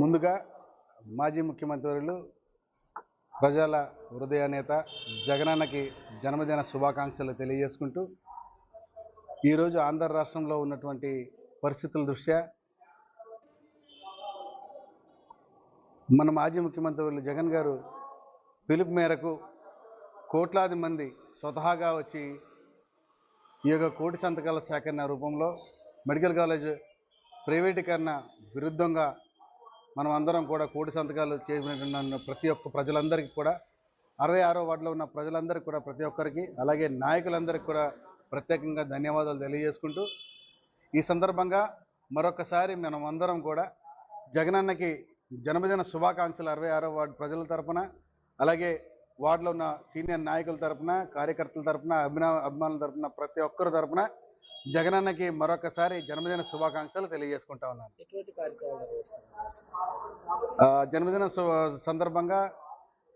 ముందుగా మాజీ ముఖ్యమంత్రులు ప్రజల హృదయ నేత జగనన్నకి జన్మదిన శుభాకాంక్షలు తెలియజేసుకుంటూ ఈరోజు ఆంధ్ర రాష్ట్రంలో ఉన్నటువంటి పరిస్థితుల దృష్ట్యా మన మాజీ ముఖ్యమంత్రులు జగన్ గారు పిలుపు మేరకు కోట్లాది మంది స్వతహాగా వచ్చి ఈ యొక్క కోటి సంతకాల సేకరణ రూపంలో మెడికల్ కాలేజ్ ప్రైవేటీకరణ విరుద్ధంగా మనం అందరం కూడా కోటి సంతకాలు చేసినటువంటి ప్రతి ఒక్క ప్రజలందరికీ కూడా అరవై ఆరో వార్డులో ఉన్న ప్రజలందరికీ కూడా ప్రతి ఒక్కరికి అలాగే నాయకులందరికీ కూడా ప్రత్యేకంగా ధన్యవాదాలు తెలియజేసుకుంటూ ఈ సందర్భంగా మరొకసారి మనం అందరం కూడా జగనన్నకి జన్మదిన శుభాకాంక్షలు అరవై ఆరో వార్డు ప్రజల తరపున అలాగే వార్డులో ఉన్న సీనియర్ నాయకుల తరపున కార్యకర్తల తరపున అభినా అభిమానుల తరపున ప్రతి ఒక్కరి తరపున జగనన్నకి మరొకసారి జన్మదిన శుభాకాంక్షలు తెలియజేసుకుంటా ఉన్నాను. జన్మదిన సందర్భంగా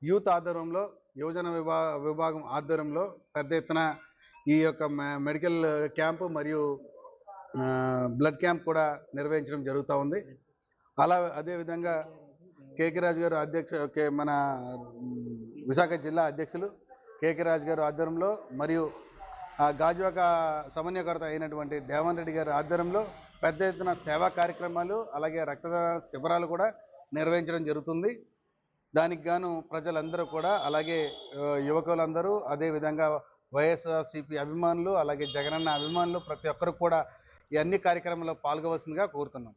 యూత్ ఆధ్వర్యంలో యువజన విభా విభాగం ఆధ్వర్యంలో పెద్ద ఎత్తున ఈ యొక్క మె- మెడికల్ క్యాంపు మరియు బ్లడ్ క్యాంప్ కూడా నిర్వహించడం జరుగుతూ ఉంది. అలా అదేవిధంగా కేకే రాజు గారు అధ్యక్ష మన విశాఖ జిల్లా అధ్యక్షులు కేకే రాజు గారు ఆధ్వర్యంలో మరియు గాజువాక సమన్వయకర్త అయినటువంటి దేవన్ రెడ్డి గారి ఆధ్వర్యంలో పెద్ద ఎత్తున సేవా కార్యక్రమాలు అలాగే రక్తదాన శిబిరాలు కూడా నిర్వహించడం జరుగుతుంది. దానికి గాను ప్రజలందరూ కూడా అలాగే యువకులందరూ అదేవిధంగా వైఎస్ఆర్సీపీ అభిమానులు అలాగే జగనన్న అభిమానులు ప్రతి ఒక్కరు కూడా ఈ అన్ని కార్యక్రమంలో పాల్గొవలసిందిగా కోరుతున్నాం.